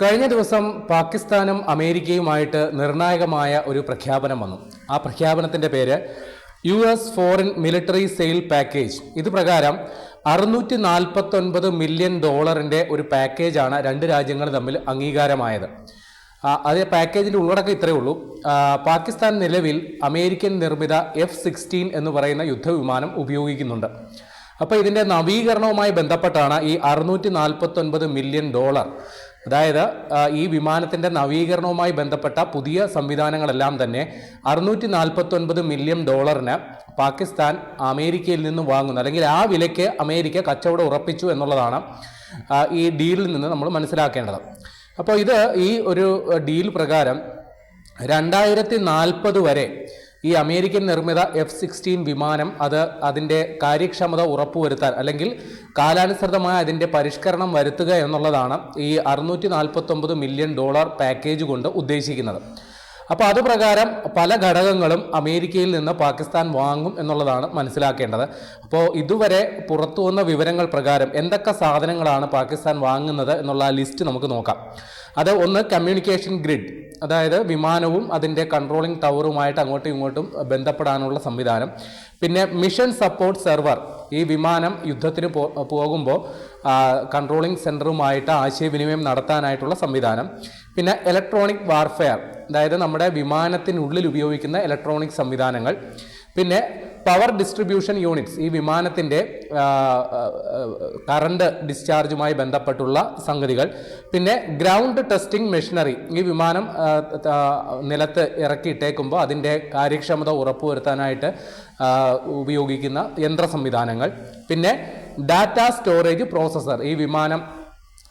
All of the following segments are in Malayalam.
കഴിഞ്ഞ ദിവസം പാകിസ്ഥാനും അമേരിക്കയുമായിട്ട് നിർണായകമായ ഒരു പ്രഖ്യാപനം വന്നു. ആ പ്രഖ്യാപനത്തിന്റെ പേര് U S foreign military sale package. ഇത് പ്രകാരം അറുന്നൂറ്റി നാൽപ്പത്തൊൻപത് മില്യൺ ഡോളറിന്റെ ഒരു പാക്കേജാണ് രണ്ട് രാജ്യങ്ങൾ തമ്മിൽ അംഗീകാരമായത്. അത് പാക്കേജിന്റെ ഉള്ളടക്കം ഇത്രയേ ഉള്ളൂ. പാകിസ്ഥാൻ നിലവിൽ അമേരിക്കൻ നിർമ്മിത എഫ് സിക്സ്റ്റീൻ എന്ന് പറയുന്ന യുദ്ധവിമാനം ഉപയോഗിക്കുന്നുണ്ട്. അപ്പോൾ ഇതിന്റെ നവീകരണവുമായി ബന്ധപ്പെട്ടാണ് ഈ അറുന്നൂറ്റി നാൽപ്പത്തൊൻപത് മില്യൺ ഡോളർ അതായത് ഈ വിമാനത്തിന്റെ നവീകരണവുമായി ബന്ധപ്പെട്ട പുതിയ സംവിധാനങ്ങളെല്ലാം തന്നെ അറുന്നൂറ്റി നാൽപ്പത്തൊൻപത് മില്യൺ ഡോളറിന് പാകിസ്ഥാൻ അമേരിക്കയിൽ നിന്ന് വാങ്ങുന്നു. അല്ലെങ്കിൽ ആ വിലയ്ക്ക് അമേരിക്ക കച്ചവടം ഉറപ്പിച്ചു എന്നുള്ളതാണ് ഈ ഡീലിൽ നിന്ന് നമ്മൾ മനസ്സിലാക്കേണ്ടത്. അപ്പോൾ ഇത് ഈ ഒരു ഡീൽ പ്രകാരം രണ്ടായിരത്തി നാൽപ്പത് വരെ ഈ അമേരിക്കൻ നിർമ്മിത എഫ് സിക്സ്റ്റീൻ വിമാനം അത് അതിന്റെ കാര്യക്ഷമത ഉറപ്പുവരുത്താൻ അല്ലെങ്കിൽ കാലാനുസൃതമായ അതിന്റെ പരിഷ്കരണം വരുത്തുക എന്നുള്ളതാണ് ഈ അറുന്നൂറ്റി നാൽപ്പത്തൊമ്പത് മില്യൺ ഡോളർ പാക്കേജ് കൊണ്ട് ഉദ്ദേശിക്കുന്നത്. അപ്പോൾ അത് പ്രകാരം പല ഘടകങ്ങളും അമേരിക്കയിൽ നിന്ന് പാകിസ്ഥാൻ വാങ്ങും എന്നുള്ളതാണ് മനസ്സിലാക്കേണ്ടത്. അപ്പോൾ ഇതുവരെ പുറത്തു വന്ന വിവരങ്ങൾ പ്രകാരം എന്തൊക്കെ സാധനങ്ങളാണ് പാകിസ്ഥാൻ വാങ്ങുന്നത് എന്നുള്ള ലിസ്റ്റ് നമുക്ക് നോക്കാം. അത് ഒന്ന് കമ്മ്യൂണിക്കേഷൻ ഗ്രിഡ്. അതായത് വിമാനവും അതിന്റെ കൺട്രോളിംഗ് ടവറുമായിട്ട് അങ്ങോട്ടും ഇങ്ങോട്ടും ബന്ധപ്പെടാനുള്ള സംവിധാനം. പിന്നെ മിഷൻ സപ്പോർട്ട് സെർവർ ഈ വിമാനം യുദ്ധത്തിന് പോകുമ്പോൾ കൺട്രോളിംഗ് സെന്ററുമായിട്ട് ആശയവിനിമയം നടത്താനായിട്ടുള്ള സംവിധാനം. പിന്നെ ഇലക്ട്രോണിക് വാർഫെയർ അതായത് നമ്മുടെ വിമാനത്തിനുള്ളിൽ ഉപയോഗിക്കുന്ന ഇലക്ട്രോണിക് സംവിധാനങ്ങൾ. പിന്നെ പവർ ഡിസ്ട്രിബ്യൂഷൻ യൂണിറ്റ്സ് ഈ വിമാനത്തിന്റെ കറണ്ട് ഡിസ്ചാർജുമായി ബന്ധപ്പെട്ടുള്ള സംഗതികൾ. പിന്നെ ഗ്രൗണ്ട് ടെസ്റ്റിംഗ് മെഷീനറി ഈ വിമാനം നിലത്ത് ഇറക്കിയിട്ടേക്കുമ്പോൾ അതിന്റെ കാര്യക്ഷമത ഉറപ്പുവരുത്താനായിട്ട് ഉപയോഗിക്കുന്ന യന്ത്ര സംവിധാനങ്ങൾ. പിന്നെ ഡാറ്റ സ്റ്റോറേജ് പ്രോസസ്സർ ഈ വിമാനം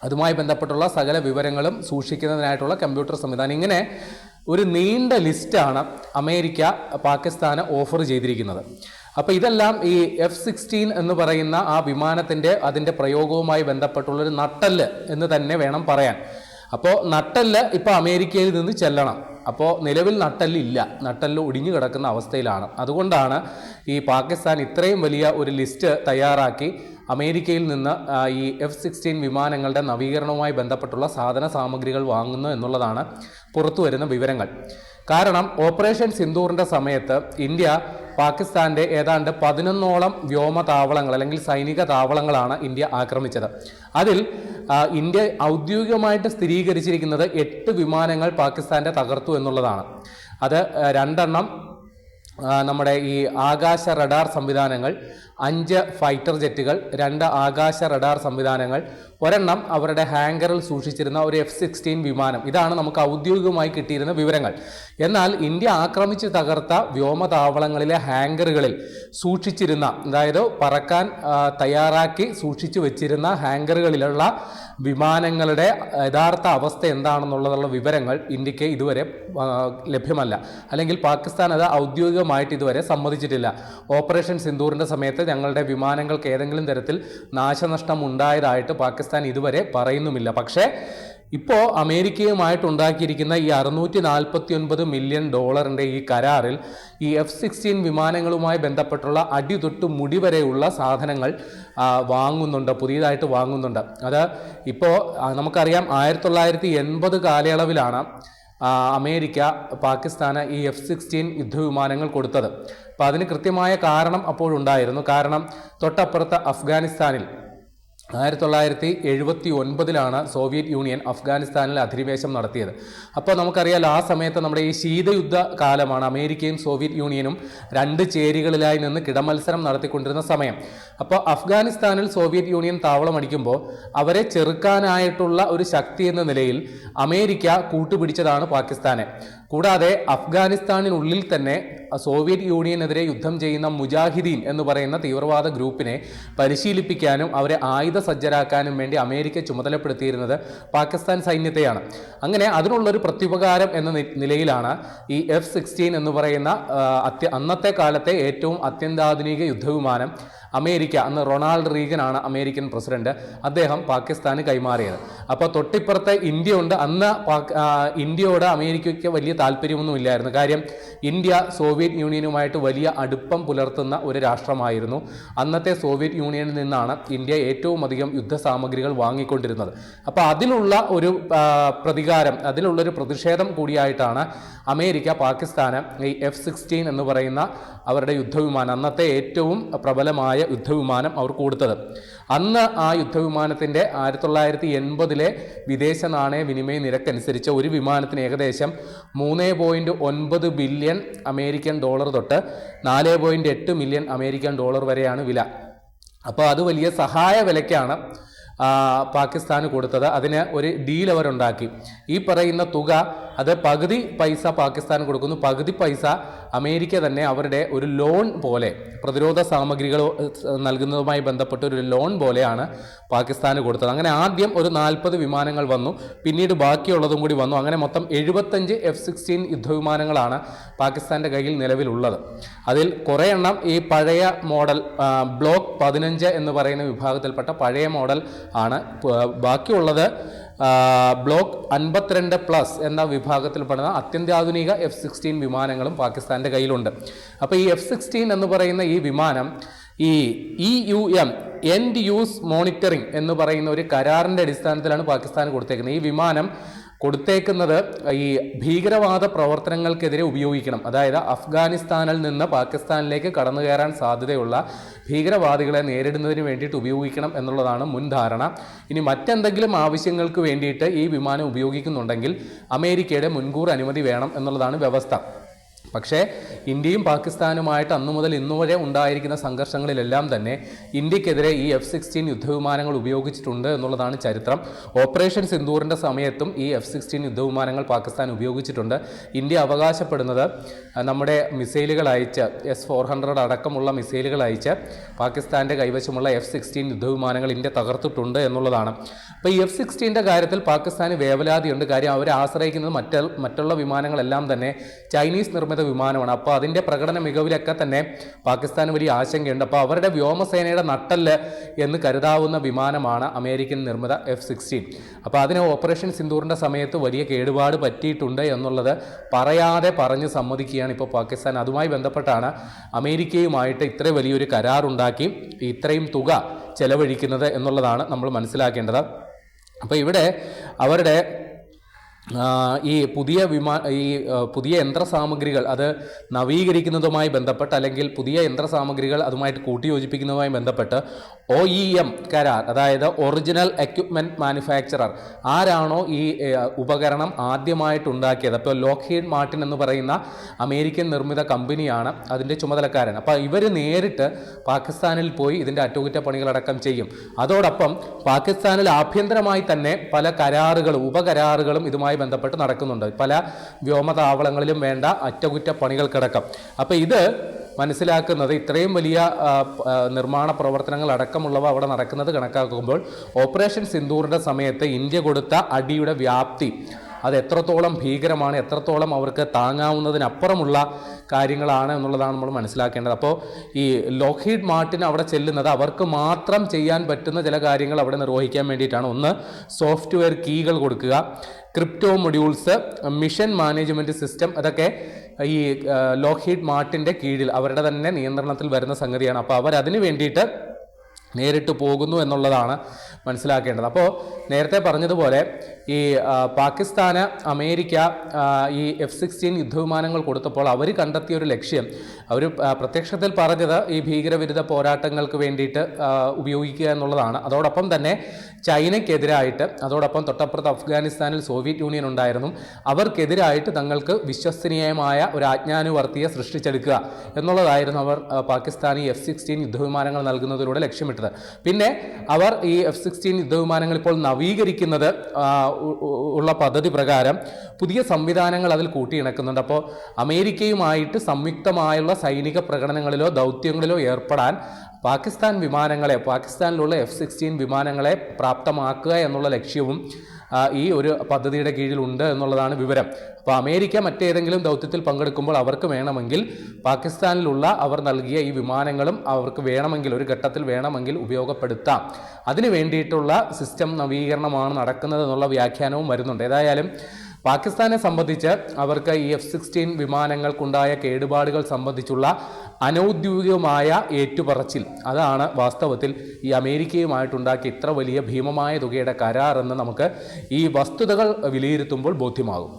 അതുമായി ബന്ധപ്പെട്ടുള്ള സകല വിവരങ്ങളും സൂക്ഷിക്കുന്നതിനായിട്ടുള്ള കമ്പ്യൂട്ടർ സംവിധാനം. ഇങ്ങനെ ഒരു നീണ്ട ലിസ്റ്റാണ് അമേരിക്ക പാകിസ്ഥാന് ഓഫർ ചെയ്തിരിക്കുന്നത്. അപ്പോൾ ഇതെല്ലാം ഈ എഫ് സിക്സ്റ്റീൻ എന്ന് പറയുന്ന ആ വിമാനത്തിന്റെ അതിന്റെ പ്രയോഗവുമായി ബന്ധപ്പെട്ടുള്ളൊരു നട്ടൽ എന്ന് തന്നെ വേണം പറയാൻ. അപ്പോൾ നട്ടൽ ഇപ്പോൾ അമേരിക്കയിൽ നിന്ന് ചെല്ലണം. അപ്പോൾ നിലവിൽ നട്ടല്ലില്ല നട്ടൽ ഒടിഞ്ഞു കിടക്കുന്ന അവസ്ഥയിലാണ്. അതുകൊണ്ടാണ് ഈ പാകിസ്ഥാൻ ഇത്രയും വലിയ ഒരു ലിസ്റ്റ് തയ്യാറാക്കി അമേരിക്കയിൽ നിന്ന് ഈ എഫ് സിക്സ്റ്റീൻ വിമാനങ്ങളുടെ നവീകരണവുമായി ബന്ധപ്പെട്ടുള്ള സാധന സാമഗ്രികൾ വാങ്ങുന്നു എന്നുള്ളതാണ് പുറത്തു വരുന്ന വിവരങ്ങൾ. കാരണം ഓപ്പറേഷൻ സിന്ദൂറിന്റെ സമയത്ത് ഇന്ത്യ പാകിസ്ഥാന്റെ ഏതാണ്ട് പതിനൊന്നോളം വ്യോമ താവളങ്ങൾ അല്ലെങ്കിൽ സൈനിക താവളങ്ങളാണ് ഇന്ത്യ ആക്രമിച്ചത്. അതിൽ ഇന്ത്യ ഔദ്യോഗികമായിട്ട് സ്ഥിരീകരിച്ചിരിക്കുന്നത് എട്ട് വിമാനങ്ങൾ പാകിസ്ഥാന്റെ തകർത്തു എന്നുള്ളതാണ്. അത് രണ്ടെണ്ണം നമ്മുടെ ഈ ആകാശ റഡാർ സംവിധാനങ്ങൾ അഞ്ച് ഫൈറ്റർ ജെറ്റുകൾ രണ്ട് ആകാശ റഡാർ സംവിധാനങ്ങൾ ഒരെണ്ണം അവരുടെ ഹാങ്കറിൽ സൂക്ഷിച്ചിരുന്ന ഒരു എഫ് സിക്സ്റ്റീൻ വിമാനം. ഇതാണ് നമുക്ക് ഔദ്യോഗികമായി കിട്ടിയിരുന്ന വിവരങ്ങൾ. എന്നാൽ ഇന്ത്യ ആക്രമിച്ച് തകർത്ത വ്യോമതാവളങ്ങളിലെ ഹാങ്കറുകളിൽ സൂക്ഷിച്ചിരുന്ന അതായത് പറക്കാൻ തയ്യാറാക്കി സൂക്ഷിച്ചു വെച്ചിരുന്ന ഹാങ്കറുകളിലുള്ള വിമാനങ്ങളുടെ യഥാർത്ഥ അവസ്ഥ എന്താണെന്നുള്ളതുള്ള വിവരങ്ങൾ ഇന്ത്യയ്ക്ക് ഇതുവരെ ലഭ്യമല്ല. അല്ലെങ്കിൽ പാകിസ്ഥാൻ അത് ഔദ്യോഗികമായിട്ട് ഇതുവരെ സമ്മതിച്ചിട്ടില്ല. ഓപ്പറേഷൻ സിന്ദൂറിന്റെ സമയത്ത് ഞങ്ങളുടെ വിമാനങ്ങൾക്ക് ഏതെങ്കിലും തരത്തിൽ നാശനഷ്ടം ഉണ്ടായതായിട്ട് പാകിസ്ഥാൻ ഇതുവരെ പറയുന്നുമില്ല. പക്ഷേ ഇപ്പോൾ അമേരിക്കയുമായിട്ട് ഉണ്ടാക്കിയിരിക്കുന്ന ഈ അറുന്നൂറ്റി നാൽപ്പത്തി ഒൻപത് മില്യൺ ഡോളറിന്റെ ഈ കരാറിൽ ഈ എഫ് സിക്സ്റ്റീൻ വിമാനങ്ങളുമായി ബന്ധപ്പെട്ടുള്ള അടി തൊട്ട് മുടി സാധനങ്ങൾ വാങ്ങുന്നുണ്ട് പുതിയതായിട്ട് വാങ്ങുന്നുണ്ട്. അത് ഇപ്പോൾ നമുക്കറിയാം ആയിരത്തി തൊള്ളായിരത്തി എൺപത് കാലയളവിലാണ് അമേരിക്ക പാകിസ്ഥാന് ഈ എഫ് സിക്സ്റ്റീൻ യുദ്ധവിമാനങ്ങൾ കൊടുത്തത്. അപ്പോൾ അതിന് കൃത്യമായ കാരണം അപ്പോഴുണ്ടായിരുന്നു. കാരണം തൊട്ടപ്പുറത്ത് അഫ്ഗാനിസ്ഥാനിൽ ആയിരത്തി തൊള്ളായിരത്തി എഴുപത്തി ഒൻപതിലാണ് സോവിയറ്റ് യൂണിയൻ അഫ്ഗാനിസ്ഥാനിൽ അധിനിവേശം നടത്തിയത്. അപ്പോൾ നമുക്കറിയാലോ ആ സമയത്ത് നമ്മുടെ ഈ ശീതയുദ്ധ കാലമാണ് അമേരിക്കയും സോവിയറ്റ് യൂണിയനും രണ്ട് ചേരികളിലായി നിന്ന് കിടമത്സരം നടത്തിക്കൊണ്ടിരുന്ന സമയം. അപ്പോൾ അഫ്ഗാനിസ്ഥാനിൽ സോവിയറ്റ് യൂണിയൻ താവളമടിക്കുമ്പോൾ അവരെ ചെറുക്കാനായിട്ടുള്ള ഒരു ശക്തി എന്ന നിലയിൽ അമേരിക്ക കൂട്ടുപിടിച്ചതാണ് പാകിസ്ഥാനെ. കൂടാതെ അഫ്ഗാനിസ്ഥാനിനുള്ളിൽ തന്നെ സോവിയറ്റ് യൂണിയനെതിരെ യുദ്ധം ചെയ്യുന്ന മുജാഹിദീൻ എന്ന് പറയുന്ന തീവ്രവാദ ഗ്രൂപ്പിനെ പരിശീലിപ്പിക്കാനും അവരെ ആയുധ സജ്ജരാക്കാനും വേണ്ടി അമേരിക്ക ചുമതലപ്പെടുത്തിയിരുന്നത് പാകിസ്ഥാൻ സൈന്യത്തെയാണ്. അങ്ങനെ അതിനുള്ളൊരു പ്രത്യുപകാരം എന്ന നിലയിലാണ് ഈ എഫ് സിക്സ്റ്റീൻ എന്ന് പറയുന്ന അന്നത്തെ കാലത്തെ ഏറ്റവും അത്യന്താധുനിക യുദ്ധവിമാനം അമേരിക്ക. അന്ന് റൊണാൾഡ് റീഗൻ ആണ് അമേരിക്കൻ പ്രസിഡന്റ്. അദ്ദേഹം പാകിസ്ഥാന് കൈമാറിയത്. അപ്പോൾ തൊട്ടിപ്പുറത്തെ ഇന്ത്യ ഉണ്ട്. അന്ന് ഇന്ത്യയോട് അമേരിക്കയ്ക്ക് വലിയ താല്പര്യമൊന്നും ഇല്ലായിരുന്നു. കാര്യം ഇന്ത്യ സോവിയറ്റ് യൂണിയനുമായിട്ട് വലിയ അടുപ്പം പുലർത്തുന്ന ഒരു രാഷ്ട്രമായിരുന്നു. അന്നത്തെ സോവിയറ്റ് യൂണിയനിൽ നിന്നാണ് ഇന്ത്യ ഏറ്റവും അധികം യുദ്ധസാമഗ്രികൾ വാങ്ങിക്കൊണ്ടിരുന്നത്. അപ്പോൾ അതിനുള്ള ഒരു പ്രതികാരം അതിലുള്ളൊരു പ്രതിഷേധം കൂടിയായിട്ടാണ് അമേരിക്ക പാകിസ്ഥാന് ഈ എഫ് സിക്സ്റ്റീൻ എന്ന് പറയുന്ന അവരുടെ യുദ്ധവിമാനം അന്നത്തെ ഏറ്റവും പ്രബലമായ യുദ്ധവിമാനം അവർ കൊടുത്തത്. അന്ന് ആ യുദ്ധവിമാനത്തിന്റെ ആയിരത്തി തൊള്ളായിരത്തി എൺപതിലെ വിദേശ നാണയ വിനിമയ നിരക്കനുസരിച്ച് ഒരു വിമാനത്തിന് ഏകദേശം മൂന്ന് പോയിന്റ് ഒൻപത് ബില്യൺ അമേരിക്കൻ ഡോളർ തൊട്ട് നാല് പോയിന്റ് എട്ട് മില്യൺ അമേരിക്കൻ ഡോളർ വരെയാണ് വില. അപ്പോൾ അത് വലിയ സഹായ വിലയ്ക്കാണ് പാകിസ്ഥാന് കൊടുത്തത്. അതിന് ഒരു ഡീൽ അവരുണ്ടാക്കി. ഈ പറയുന്ന തുക അത് പകുതി പൈസ പാകിസ്ഥാൻ കൊടുക്കുന്നു. പകുതി പൈസ അമേരിക്ക തന്നെ അവരുടെ ഒരു ലോൺ പോലെ പ്രതിരോധ സാമഗ്രികൾ നൽകുന്നതുമായി ബന്ധപ്പെട്ട ഒരു ലോൺ പോലെയാണ് പാകിസ്ഥാന് കൊടുത്തത്. അങ്ങനെ ആദ്യം ഒരു നാൽപ്പത് വിമാനങ്ങൾ വന്നു. പിന്നീട് ബാക്കിയുള്ളതും കൂടി വന്നു. അങ്ങനെ മൊത്തം എഴുപത്തഞ്ച് എഫ് സിക്സ്റ്റീൻ യുദ്ധവിമാനങ്ങളാണ് പാകിസ്ഥാന്റെ കയ്യിൽ നിലവിലുള്ളത്. അതിൽ കുറേ എണ്ണം ഈ പഴയ മോഡൽ ബ്ലോക്ക് പതിനഞ്ച് എന്ന് പറയുന്ന വിഭാഗത്തിൽപ്പെട്ട പഴയ മോഡൽ ആണ്. ബാക്കിയുള്ളത് ബ്ലോക്ക് അൻപത്തിരണ്ട് പ്ലസ് എന്ന വിഭാഗത്തിൽപ്പെടുന്ന അത്യന്താധുനിക എഫ് സിക്സ്റ്റീൻ വിമാനങ്ങളും പാകിസ്ഥാന്റെ കയ്യിലുണ്ട്. അപ്പോൾ ഈ എഫ് സിക്സ്റ്റീൻ എന്ന് പറയുന്ന ഈ വിമാനം ഈ E U M end use monitoring എന്ന് പറയുന്ന ഒരു കരാറിന്റെ അടിസ്ഥാനത്തിലാണ് പാകിസ്ഥാൻ കൊടുത്തേക്കുന്നത്. ഈ വിമാനം കൊടുത്തേക്കുന്നത് ഈ ഭീകരവാദ പ്രവർത്തനങ്ങൾക്കെതിരെ ഉപയോഗിക്കണം. അതായത് അഫ്ഗാനിസ്ഥാനിൽ നിന്ന് പാകിസ്ഥാനിലേക്ക് കടന്നു കയറാൻ സാധ്യതയുള്ള ഭീകരവാദികളെ നേരിടുന്നതിന് വേണ്ടിയിട്ട് ഉപയോഗിക്കണം എന്നുള്ളതാണ് മുൻധാരണ ഇനി മറ്റെന്തെങ്കിലും ആവശ്യങ്ങൾക്ക് വേണ്ടിയിട്ട് ഈ വിമാനം ഉപയോഗിക്കുന്നുണ്ടെങ്കിൽ അമേരിക്കയുടെ മുൻകൂർ അനുമതി വേണം എന്നുള്ളതാണ് വ്യവസ്ഥ. പക്ഷേ ഇന്ത്യയും പാകിസ്ഥാനുമായിട്ട് അന്നു മുതൽ ഇന്നുവരെ ഉണ്ടായിരിക്കുന്ന സംഘർഷങ്ങളിലെല്ലാം തന്നെ ഇന്ത്യക്കെതിരെ ഈ എഫ് സിക്സ്റ്റീൻ യുദ്ധവിമാനങ്ങൾ ഉപയോഗിച്ചിട്ടുണ്ട് എന്നുള്ളതാണ് ചരിത്രം. ഓപ്പറേഷൻ സിന്ദൂറിന്റെ സമയത്തും ഈ എഫ് സിക്സ്റ്റീൻ യുദ്ധവിമാനങ്ങൾ പാകിസ്ഥാൻ ഉപയോഗിച്ചിട്ടുണ്ട്. ഇന്ത്യ അവകാശപ്പെടുന്നത് നമ്മുടെ മിസൈലുകൾ അയച്ച് എസ് ഫോർ ഹൺഡ്രഡ് അടക്കമുള്ള മിസൈലുകൾ അയച്ച് പാകിസ്ഥാന്റെ കൈവശമുള്ള എഫ് സിക്സ്റ്റീൻ യുദ്ധവിമാനങ്ങൾ ഇന്ത്യ തകർത്തിട്ടുണ്ട് എന്നുള്ളതാണ്. അപ്പോൾ ഈ എഫ് സിക്സ്റ്റീന്റെ കാര്യത്തിൽ പാകിസ്ഥാന് വേവലാതിയുണ്ട്. കാര്യം അവരെ ആശ്രയിക്കുന്നത് മറ്റ മറ്റുള്ള വിമാനങ്ങളെല്ലാം തന്നെ ചൈനീസ് നിർമ്മിത വിമാനമാണ്. അപ്പോൾ അതിന്റെ പ്രകടന മികവിലൊക്കെ തന്നെ പാകിസ്ഥാന് വലിയ ആശങ്കയുണ്ട്. അപ്പോൾ അവരുടെ വ്യോമസേനയുടെ നട്ടൽ എന്ന് കരുതാവുന്ന വിമാനമാണ് അമേരിക്കൻ നിർമ്മിത എഫ് സിക്സ്റ്റീൻ. അപ്പോൾ അതിന് ഓപ്പറേഷൻ സിന്ദൂറിന്റെ സമയത്ത് വലിയ കേടുപാട് പറ്റിയിട്ടുണ്ട് എന്നുള്ളത് പറയാതെ പറഞ്ഞ് സമ്മതിക്കുകയാണ് ഇപ്പോൾ പാകിസ്ഥാൻ. അതുമായി ബന്ധപ്പെട്ടാണ് അമേരിക്കയുമായിട്ട് ഇത്ര വലിയൊരു കരാറുണ്ടാക്കി ഇത്രയും തുക ചെലവഴിക്കുന്നത് എന്നുള്ളതാണ് നമ്മൾ മനസ്സിലാക്കേണ്ടത്. അപ്പോൾ ഇവിടെ അവരുടെ ഈ പുതിയ വിമാന ഈ പുതിയ പുതിയ യന്ത്രസാമഗ്രികൾ അത് നവീകരിക്കുന്നതുമായി ബന്ധപ്പെട്ട് അല്ലെങ്കിൽ പുതിയ യന്ത്രസാമഗ്രികൾ അതുമായിട്ട് കൂട്ടിയോജിപ്പിക്കുന്നതുമായി ബന്ധപ്പെട്ട് ഒ ഇ എം കരാർ അതായത് ഒറിജിനൽ എക്യുപ്മെന്റ് മാനുഫാക്ചറർ ആരാണോ ഈ ഉപകരണം ആദ്യമായിട്ട് ഉണ്ടാക്കിയത് അപ്പോൾ ലോക്ക്ഹീഡ് മാർട്ടിൻ എന്ന് പറയുന്ന അമേരിക്കൻ നിർമ്മിത കമ്പനിയാണ് അതിന്റെ ചുമതലക്കാരൻ. അപ്പോൾ ഇവർ നേരിട്ട് പാകിസ്ഥാനിൽ പോയി ഇതിന്റെ അറ്റകുറ്റപ്പണികളടക്കം ചെയ്യും. അതോടൊപ്പം പാകിസ്ഥാനിൽ ആഭ്യന്തരമായി തന്നെ പല കരാറുകളും ഉപകരാറുകളും ഇതുമായി ബന്ധപ്പെട്ട് നടക്കുന്നുണ്ട്. പല വ്യോമതാവളങ്ങളിലും വേണ്ട അറ്റകുറ്റപ്പണികൾക്കടക്കം. അപ്പോൾ ഇത് മനസ്സിലാക്കുന്നത് ഇത്രയും വലിയ നിർമ്മാണ പ്രവർത്തനങ്ങൾ അടക്കമുള്ളവ അവിടെ നടക്കുന്നത് കണക്കാക്കുമ്പോൾ ഓപ്പറേഷൻ സിന്ദൂറിന്റെ സമയത്ത് ഇന്ത്യ കൊടുത്ത അടിയുടെ വ്യാപ്തി അത് എത്രത്തോളം ഭീകരമാണ് എത്രത്തോളം അവർക്ക് താങ്ങാവുന്നതിനപ്പുറമുള്ള കാര്യങ്ങളാണ് എന്നുള്ളതാണ് നമ്മൾ മനസ്സിലാക്കേണ്ടത്. അപ്പോൾ ഈ ലോഹിഡ് മാർട്ടിൻ അവിടെ ചെല്ലുന്നത് അവർക്ക് മാത്രം ചെയ്യാൻ പറ്റുന്ന ചില കാര്യങ്ങൾ അവിടെ നിർവഹിക്കാൻ വേണ്ടിയിട്ടാണ്. ഒന്ന് സോഫ്റ്റ്വെയർ കീകൾ കൊടുക്കുക. Crypto modules mission management system അതൊക്കെ ഈ ലോഹിഡ് മാർട്ടിന്റെ കീഴിൽ അവരുടെ തന്നെ നിയന്ത്രണത്തിൽ വരുന്ന സംഗതിയാണ്. അപ്പോൾ അവർ വേണ്ടിയിട്ട് നേരിട്ട് പോകുന്നു എന്നുള്ളതാണ് മനസ്സിലാക്കേണ്ടത്. അപ്പോൾ നേരത്തെ പറഞ്ഞതുപോലെ ഈ പാകിസ്ഥാന് അമേരിക്ക ഈ എഫ് സിക്സ്റ്റീൻ യുദ്ധവിമാനങ്ങൾ കൊടുത്തപ്പോൾ അവർ കണ്ടെത്തിയ ഒരു ലക്ഷ്യം അവർ പ്രത്യക്ഷത്തിൽ പറഞ്ഞത് ഈ ഭീകരവിരുദ്ധ പോരാട്ടങ്ങൾക്ക് വേണ്ടിയിട്ട് ഉപയോഗിക്കുക എന്നുള്ളതാണ്. അതോടൊപ്പം തന്നെ ചൈനയ്ക്കെതിരായിട്ട് അതോടൊപ്പം തൊട്ടപ്പുറത്ത് അഫ്ഗാനിസ്ഥാനിൽ സോവിയറ്റ് യൂണിയൻ ഉണ്ടായിരുന്നു അവർക്കെതിരായിട്ട് തങ്ങൾക്ക് വിശ്വസനീയമായ ഒരു ആജ്ഞാനുവർത്തിയെ സൃഷ്ടിച്ചെടുക്കുക എന്നുള്ളതായിരുന്നു അവർ പാകിസ്ഥാനി എഫ് സിക്സ്റ്റീൻ യുദ്ധവിമാനങ്ങൾ നൽകുന്നതിലൂടെ ലക്ഷ്യമിട്ടത്. പിന്നെ അവർ ഈ എഫ് സിക്സ്റ്റീൻ യുദ്ധവിമാനങ്ങൾ ഇപ്പോൾ നവീകരിക്കുന്നത് ഉള്ള പദ്ധതി പ്രകാരം പുതിയ സംവിധാനങ്ങൾ അതിൽ കൂട്ടിയിണക്കുന്നുണ്ട്. അപ്പോൾ അമേരിക്കയുമായിട്ട് സംയുക്തമായുള്ള സൈനിക പ്രകടനങ്ങളിലോ ദൗത്യങ്ങളിലോ ഏർപ്പെടാൻ പാകിസ്ഥാൻ വിമാനങ്ങളെ പാകിസ്ഥാനിലുള്ള എഫ് സിക്സ്റ്റീൻ വിമാനങ്ങളെ പ്രാപ്തമാക്കുക എന്നുള്ള ലക്ഷ്യവും ഈ ഒരു പദ്ധതിയുടെ കീഴിലുണ്ട് എന്നുള്ളതാണ് വിവരം. അപ്പോൾ അമേരിക്ക മറ്റേതെങ്കിലും ദൗത്യത്തിൽ പങ്കെടുക്കുമ്പോൾ അവർക്ക് വേണമെങ്കിൽ പാകിസ്ഥാനിലുള്ള അവർ നൽകിയ ഈ വിമാനങ്ങളും അവർക്ക് വേണമെങ്കിൽ ഒരു ഘട്ടത്തിൽ വേണമെങ്കിൽ ഉപയോഗപ്പെടുത്താം. അതിനു വേണ്ടിയിട്ടുള്ള സിസ്റ്റം നവീകരണമാണ് നടക്കുന്നത് എന്നുള്ള വ്യാഖ്യാനവും വരുന്നുണ്ട്. ഏതായാലും പാകിസ്ഥാനെ സംബന്ധിച്ച് അവർക്ക് ഈ എഫ് സിക്സ്റ്റീൻ വിമാനങ്ങൾക്കുണ്ടായ കേടുപാടുകൾ സംബന്ധിച്ചുള്ള അനൗദ്യോഗികമായ ഏറ്റുപറച്ചിൽ. അതാണ് വാസ്തവത്തിൽ ഈ അമേരിക്കയുമായിട്ടുണ്ടാക്കിയ ഇത്ര വലിയ ഭീമമായ തുകയുടെ കരാറെന്ന് നമുക്ക് ഈ വസ്തുതകൾ വിലയിരുത്തുമ്പോൾ ബോധ്യമാകും.